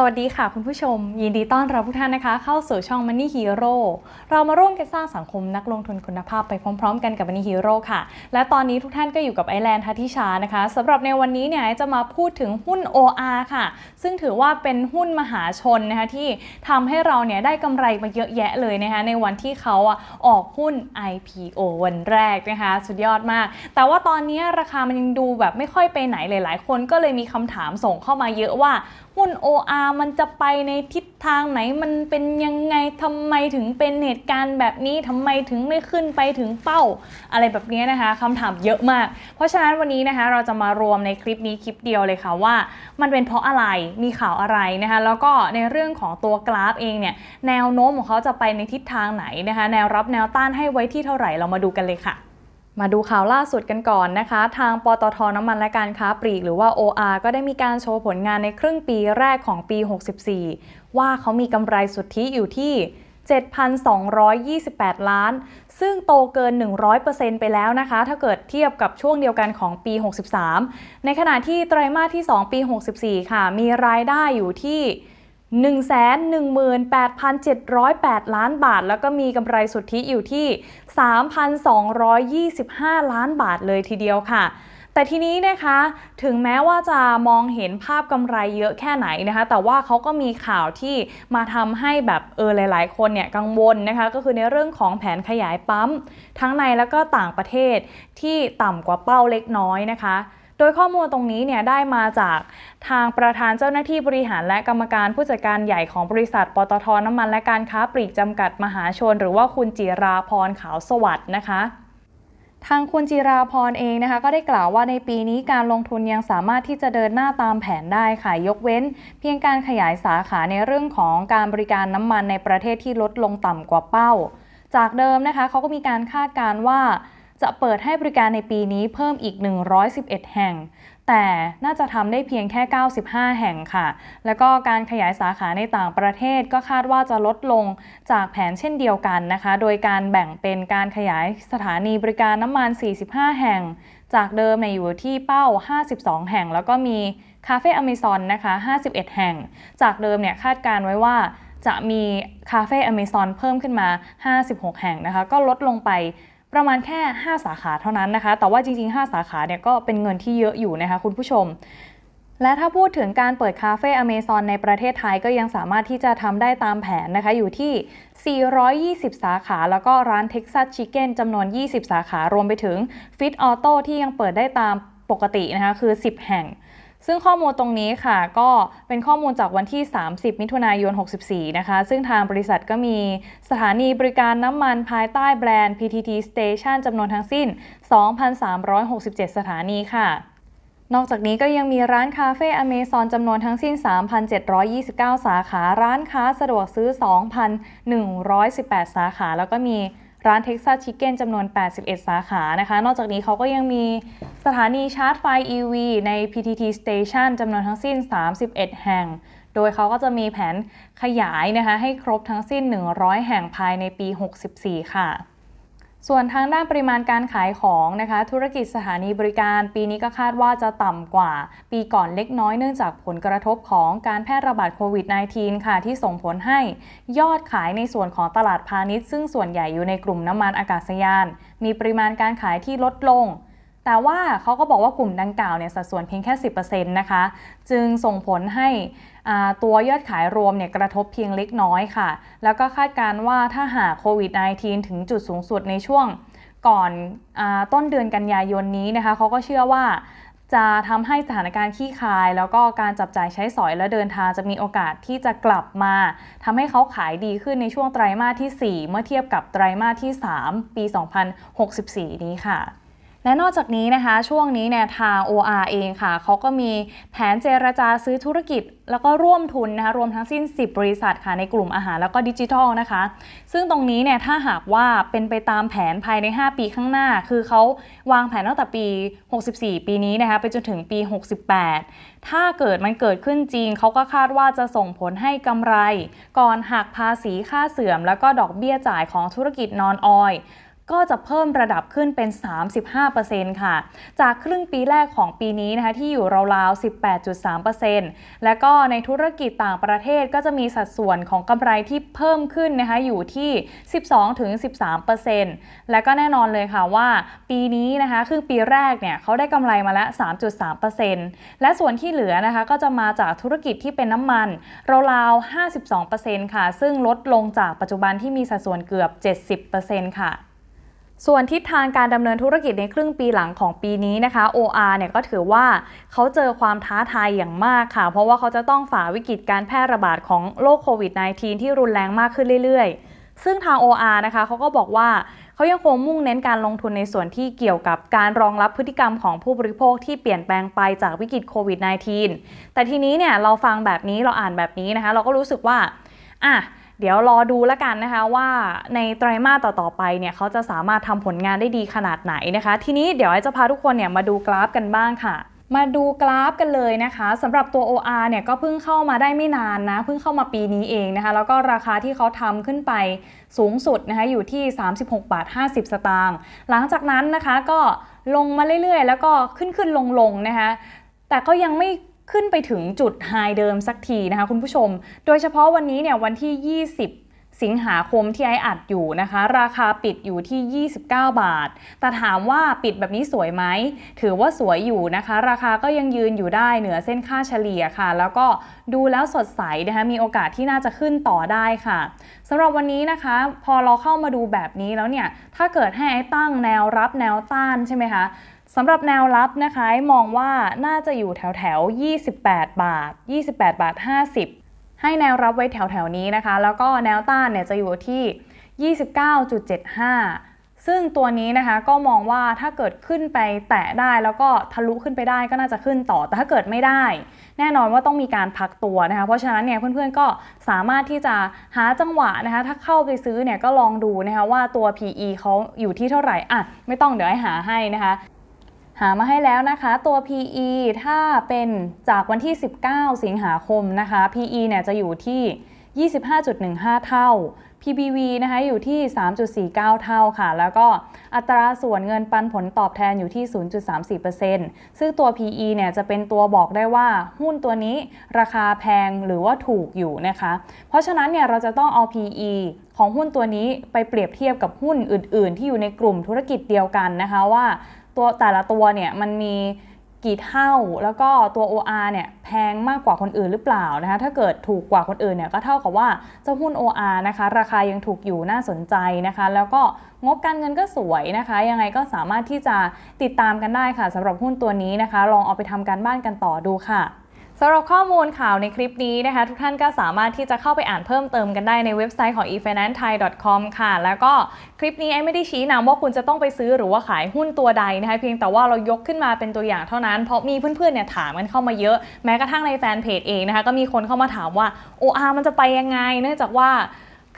สวัสดีค่ะคุณผู้ชม ยินดีต้อนรับทุกท่านนะคะ เข้าสู่ช่อง Money Hero เรามาร่วมกันสร้างสังคมนักลงทุนคุณภาพไปพร้อม ๆ กันกับ Money Hero ค่ะ และตอนนี้ทุกท่านก็อยู่กับไอแลนด์ทัติชานะคะสำหรับในวันนี้เนี่ยจะมาพูดถึงหุ้น OR ค่ะ ซึ่งถือว่าเป็นหุ้นมหาชนนะคะที่ทำให้เราเนี่ยได้กำไรมาเยอะแยะเลยนะคะในวันที่เขาอะออกหุ้น IPO วันแรกนะคะ สุดยอดมาก แต่ว่าตอนนี้ราคามันยังดูแบบไม่ค่อยไปไหนหลายๆคนก็เลยมีคำถามส่งเข้ามาเยอะว่า หุ้น OR มันจะไปในทิศทางไหนมันเป็นยังไงทำไมถึงเป็นเหตุการณ์แบบนี้ทำไมถึงไม่ขึ้นไปถึงเป้า อะไรแบบนี้นะคะคำถามเยอะมาก เพราะฉะนั้นวันนี้นะคะเราจะมารวมในคลิปนี้คลิปเดียวเลยค่ะว่า มันเป็นเพราะอะไรมีข่าวอะไรนะคะแล้วก็ในเรื่องของตัวกราฟเองเนี่ยแนวโน้มของเขาจะไปในทิศทางไหนนะคะแนวรับแนวต้านให้ไว้ที่เท่าไหร่เรามาดูกันเลยค่ะ มาดูข่าวล่าสุดกันก่อนนะคะ ทางปตทน้ำมันและการค้าปลีก หรือว่า OR ก็ได้มีการโชว์ผลงานในครึ่งปีแรกของปี 64 ว่าเขามีกำไรสุทธิอยู่ที่ 7,228 ล้าน ซึ่งโตเกิน 100%ไปแล้วนะคะ ถ้าเกิดเทียบกับช่วงเดียวกันของปี 63 ในขณะที่ไตรมาสที่ 2 ปี 64 ค่ะ มีรายได้อยู่ที่ 118,708 ล้านบาท แล้วก็มีกำไรสุทธิอยู่ที่ 3,225 ล้านบาทเลยทีเดียวค่ะ แต่ทีนี้นะคะถึงแม้ว่าจะมองเห็นภาพกำไรเยอะแค่ไหนนะคะ แต่ว่าเขาก็มีข่าวที่มาทำให้แบบเออหลาย ๆ คนเนี่ยกังวลนะคะ ก็คือในเรื่องของแผนขยายปั๊ม ทั้งในและก็ต่างประเทศที่ต่ำกว่าเป้าเล็กน้อยนะคะ โดยข้อมูลตรงนี้เนี่ยได้มาจากทางประธานเจ้าหน้าที่บริหารและกรรมการผู้จัดการใหญ่ของบริษัท ปตทน้ำมันและการค้าปลีกจำกัดมหาชน หรือว่าคุณจิราพรขาวสวัสด์นะคะทางคุณจิราพรเองนะคะก็ได้กล่าวว่าในปีนี้การลงทุนยังสามารถที่จะเดินหน้าตามแผนได้ค่ะ ยกเว้น เพียงการขยายสาขาในเรื่องของการบริการน้ำมันในประเทศที่ลดลงต่ำกว่าเป้า จากเดิมนะคะเขาก็มีการคาดการณ์ว่า จะเปิดให้บริการในปีนี้เพิ่มอีก 111 แห่ง แต่น่าจะทำได้เพียงแค่ 95 แห่งค่ะ แล้วก็การขยายสาขาในต่างประเทศก็คาดว่าจะลดลงจากแผนเช่นเดียวกันนะคะ โดยการแบ่งเป็นการขยายสถานีบริการน้ำมัน 45 แห่ง จากเดิมในยอยู่ที่เป้า 52 แห่ง แล้วก็มีคาเฟ่อเมซอนนะคะ 51 แห่ง จากเดิมเนี่ยคาดการไว้ว่าจะมีคาเฟ่อเมซอนเพิ่มขึ้นมา 56 แห่งนะคะ ก็ลดลงไป ประมาณแค่ 5 สาขาเท่านั้นนะคะ แต่ว่าจริง ๆ 5 สาขาเนี่ยก็เป็นเงินที่เยอะอยู่นะคะคุณผู้ชม และถ้าพูดถึงการเปิดคาเฟ่อเมซอนในประเทศไทยก็ยังสามารถที่จะทำได้ตามแผนนะคะ อยู่ที่ 420 สาขา แล้วก็ร้าน Texas Chicken จำนวน 20 สาขารวมไปถึง Fit Auto ที่ยังเปิดได้ตามปกตินะคะ คือ 10 แห่ง ซึ่งข้อมูลตรงนี้ค่ะก็เป็นข้อมูลจากวันที่ 30 มิถุนายน 64 นะคะ ซึ่งทางบริษัทก็มีสถานีบริการน้ำมันภายใต้แบรนด์ PTT Station จำนวนทั้งสิ้น 2,367 สถานีค่ะนอกจากนี้ก็ยังมีร้านคาเฟ่อเมซอนจำนวนทั้งสิ้น 3,729 สาขา ร้านค้าสะดวกซื้อ 2,118 สาขา แล้วก็มี ร้านเท็กซัสชิคเก้นจำนวน 81 สาขานะคะ นอกจากนี้เขาก็ยังมีสถานีชาร์จไฟ EV ใน PTT Station จำนวนทั้งสิ้น 31 แห่ง โดยเขาก็จะมีแผนขยายนะคะให้ครบทั้งสิ้น 100 แห่งภายในปี 64 ค่ะ ส่วนทางด้านปริมาณการขายของนะคะธุรกิจสถานีบริการ ปีนี้ก็คาดว่าจะต่ำกว่า ปีก่อนเล็กน้อยเนื่องจากผลกระทบของการแพร่ระบาดโควิด -19 ค่ะที่ส่งผลให้ยอดขายในส่วนของตลาดพาณิชย์ ซึ่งส่วนใหญ่อยู่ในกลุ่มน้ำมันอากาศยาน มีปริมาณการขายที่ลดลง แต่ว่าเขาก็บอกว่ากลุ่มดังกล่าวเนี่ยสัดส่วนเพียงแค่ 10%นะคะ จึงส่งผลให้ตัวยอดขายรวมเนี่ยกระทบเพียงเล็กน้อยค่ะ แล้วก็คาดการณ์ว่าถ้าหากโควิด -19 ถึงจุดสูงสุดในช่วงก่อนอต้นเดือนกันยายนนี้นะคะเขาก็เชื่อว่าจะทำให้สถานการณ์ขี้คาย แล้วก็การจับจ่ายใช้สอยและเดินทางจะมีโอกาสที่จะกลับมาทำให้เขาขายดีขึ้นในช่วงไตรมาสที่ 4 เมื่อเทียบกับไตรมาสที่ 3 ปี 2064 นี้ค่ะ และนอกจากนี้นะคะ ช่วงนี้เนี่ยทาง OR เองค่ะ เขาก็มีแผนเจรจาซื้อธุรกิจ แล้วก็ร่วมทุนนะคะรวมทั้งสิ้น 10 บริษัทค่ะในกลุ่มอาหารแล้วก็ดิจิทัลนะคะ ซึ่งตรงนี้เนี่ยถ้าหากว่าเป็นไปตามแผนภายใน 5 ปีข้างหน้า คือเขาวางแผนตั้งแต่ปี 64 ปีนี้นะคะไปจนถึงปี 68 ถ้าเกิดมันเกิดขึ้นจริง เขาก็คาดว่าจะส่งผลให้กำไร ก่อนหักภาษีค่าเสื่อม แล้วก็ดอกเบี้ยจ่ายของธุรกิจนอนออย ก็จะเพิ่มระดับขึ้นเป็น 35%ค่ะ จากครึ่งปีแรกของปีนี้นะคะที่อยู่ราวๆ 18.3%และก็ในธุรกิจต่างประเทศก็จะมีสัดส่วนของกำไรที่เพิ่มขึ้นนะคะอยู่ที่ 12-13%และก็แน่นอนเลยค่ะว่า ปีนี้นะคะครึ่งปีแรกเนี่ยเขาได้กำไรมาแล้ว 3.3%และส่วนที่เหลือนะคะก็จะมาจากธุรกิจที่เป็นน้ำมันราวๆ 52%ค่ะ ซึ่งลดลงจากปัจจุบันที่มีสัดส่วนเกือบ 70%ค่ะ ส่วนทิศทางการดำเนินธุรกิจในครึ่งปีหลังของปีนี้นะคะ OR เนี่ยก็ถือว่าเขาเจอความท้าทายอย่างมากค่ะ เพราะว่าเขาจะต้องฝ่าวิกฤตการแพร่ระบาดของโรคโควิด -19 ที่รุนแรงมากขึ้นเรื่อยๆ ซึ่งทาง OR นะคะเขาก็บอกว่าเขายังคงมุ่งเน้นการลงทุนในส่วนที่เกี่ยวกับการรองรับพฤติกรรมของผู้บริโภคที่เปลี่ยนแปลงไปจากวิกฤตโควิด -19 แต่ทีนี้เนี่ยเราฟังแบบนี้เราอ่านแบบนี้นะคะ เราก็รู้สึกว่าอะ เดี๋ยวรอดูแล้วกันนะคะว่าในไตรมาสต่อๆไปเนี่ยเขาจะสามารถทำผลงานได้ดีขนาดไหนนะคะ ทีนี้เดี๋ยวไอจะพาทุกคนเนี่ยมาดูกราฟกันบ้างค่ะมาดูกราฟกันเลยนะคะสำหรับตัว OR เนี่ยก็เพิ่งเข้ามาได้ไม่นานนะ เพิ่งเข้ามาปีนี้เองนะคะ แล้วก็ราคาที่เขาทำขึ้นไปสูงสุดนะคะอยู่ที่ 36 บาท 50 สตางค์หลังจากนั้นนะคะก็ลงมาเรื่อยๆ แล้วก็ขึ้นขึ้นลงลงๆนะคะแต่ก็ยังไม่ ขึ้นไปถึงจุดไฮเดิมสักทีนะคะคุณผู้ชม โดยเฉพาะวันนี้เนี่ยวันที่ 20สิงหาคมที่ไออัดอยู่นะคะ ราคาปิดอยู่ที่ 29 บาท แต่ถามว่าปิดแบบนี้สวยไหม ถือว่าสวยอยู่นะคะ ราคาก็ยังยืนอยู่ได้เหนือเส้นค่าเฉลี่ยค่ะ แล้วก็ดูแล้วสดใสนะคะ มีโอกาสที่น่าจะขึ้นต่อได้ค่ะสำหรับวันนี้นะคะ พอเราเข้ามาดูแบบนี้แล้วเนี่ย ถ้าเกิดให้ไอตั้งแนวรับแนวต้านใช่ไหมคะ สำหรับแนวรับนะคะมองว่าน่าจะอยู่แถวแถว28 บาท 28 บาท 50 ให้แนวรับไว้แถวแถวนี้นะคะ แล้วก็แนวต้านเนี่ยจะอยู่ที่ 29.75 ซึ่งตัวนี้นะคะก็มองว่าถ้าเกิดขึ้นไปแตะได้แล้วก็ทะลุขึ้นไปได้ก็น่าจะขึ้นต่อ แต่ถ้าเกิดไม่ได้ แน่นอนว่าต้องมีการพักตัวนะคะ เพราะฉะนั้นเนี่ยเพื่อนๆก็สามารถที่จะหาจังหวะนะคะ ถ้าเข้าไปซื้อเนี่ยก็ลองดูนะคะว่าตัว PE เขาอยู่ที่เท่าไหร่อะไม่ต้องเดี๋ยวให้หาให้นะคะ หามาให้แล้วนะคะตัว PE ถ้าเป็นจากวันที่ 19 สิงหาคมนะคะ PE เนี่ยจะอยู่ที่ 25.15 เท่า PBV นะคะอยู่ที่ 3.49 เท่าค่ะ แล้วก็อัตราส่วนเงินปันผลตอบแทนอยู่ที่ 0.34%ซึ่งตัว PE เนี่ยจะเป็นตัวบอกได้ว่าหุ้นตัวนี้ราคาแพงหรือว่าถูกอยู่นะคะ เพราะฉะนั้นเนี่ยเราจะต้องเอา PE ของหุ้นตัวนี้ไปเปรียบเทียบกับหุ้นอื่น ๆ ที่อยู่ในกลุ่มธุรกิจเดียวกันนะคะว่า ตัวแต่ละตัวเนี่ยมันมีกี่เท่าแล้วก็ตัว OR เนี่ยแพงมากกว่าคนอื่นหรือเปล่านะคะถ้าเกิดถูกกว่าคนอื่นเนี่ยก็เท่ากับว่าเจ้าหุ้น OR นะคะ ราคายังถูกอยู่น่าสนใจนะคะ แล้วก็งบการเงินก็สวยนะคะ ยังไงก็สามารถที่จะติดตามกันได้ค่ะสำหรับหุ้นตัวนี้นะคะ ลองเอาไปทำการบ้านกันต่อดูค่ะ สำหรับข้อมูลข่าวในคลิปนี้นะคะทุกท่านก็สามารถที่จะเข้าไปอ่านเพิ่มเติมกันได้ในเว็บไซต์ของ efinancethai.com ค่ะ แล้วก็คลิปนี้ไอ้ไม่ได้ชี้นำว่าคุณจะต้องไปซื้อหรือว่าขายหุ้นตัวใดนะคะเพียงแต่ว่าเรายกขึ้นมาเป็นตัวอย่างเท่านั้น เพราะมีเพื่อนๆเนี่ยถามกันเข้ามาเยอะ แม้กระทั่งในแฟนเพจเองนะคะก็มีคนเข้ามาถามว่า OR มันจะไปยังไง เนื่องจากว่า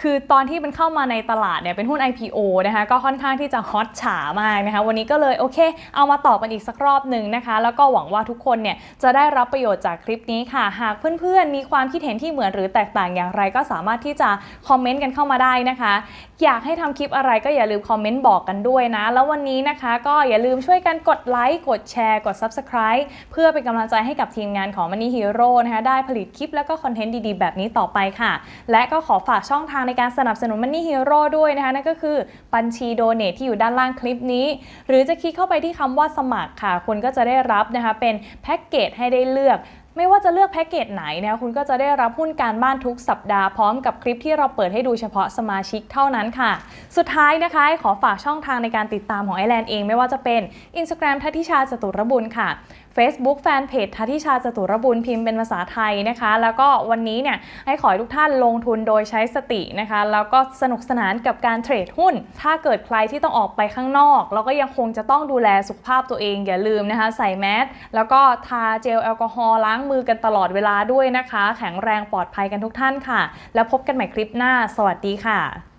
คือตอนที่มันเข้ามาในตลาดเนี่ยเป็นหุ้น IPO นะคะก็ค่อนข้างที่จะฮอตฉามากนะคะวันนี้ก็เลยโอเค เอามาตอบกันอีกสักรอบหนึ่งนะคะ แล้วก็หวังว่าทุกคนเนี่ยจะได้รับประโยชน์จากคลิปนี้ค่ะ หากเพื่อนๆ มีความคิดเห็นที่เหมือนหรือแตกต่างอย่างไร ก็สามารถที่จะคอมเมนต์กันเข้ามาได้นะคะ อยากให้ทำคลิปอะไรก็อย่าลืมคอมเมนต์บอกกันด้วยนะ แล้ววันนี้นะคะก็อย่าลืมช่วยกันกดไลค์กดแชร์ กด Subscribe เพื่อเป็นกำลังใจให้กับทีมงานของ Money Hero นะคะได้ผลิตคลิปแล้วก็คอนเทนต์ดีๆ แบบนี้ต่อไปค่ะ และก็ขอฝากช่องทางในการสนับสนุน Money Hero ด้วยนะคะนั่นก็คือบัญชีโดเนทที่อยู่ด้านล่างคลิปนี้ หรือจะคลิกเข้าไปที่คำว่าสมัครค่ะ คุณก็จะได้รับนะคะเป็นแพ็กเกจให้ได้เลือกไม่ว่าจะเลือกแพ็กเกจไหนนะคะคุณก็จะได้รับหุ้นการบ้านทุกสัปดาห์พร้อมกับคลิปที่เราเปิดให้ดูเฉพาะสมาชิกเท่านั้นค่ะ สุดท้ายนะคะ ขอฝากช่องทางในการติดตามของไอแลนด์เอง ไม่ว่าจะเป็น Instagram ทัติชาจตุรบุญค่ะ Facebook Fanpage ทัติชาจตุรบุญพิมพ์เป็นภาษาไทยนะคะ แล้วก็วันนี้เนี่ยให้ขอให้ทุกท่านลงทุนโดยใช้สตินะคะ แล้วก็สนุกสนานกับการเทรดหุ้น ถ้าเกิดใครที่ต้องออกไปข้างนอกแล้วก็ยังคงจะต้องดูแลสุขภาพตัวเองอย่าลืมนะคะ ใส่แมสแล้วก็ทาเจลแอลกอฮอล์ล้างมือกันตลอดเวลาด้วยนะคะ แข็งแรงปลอดภัยกันทุกท่านค่ะ แล้วพบกันใหม่คลิปหน้า สวัสดีค่ะ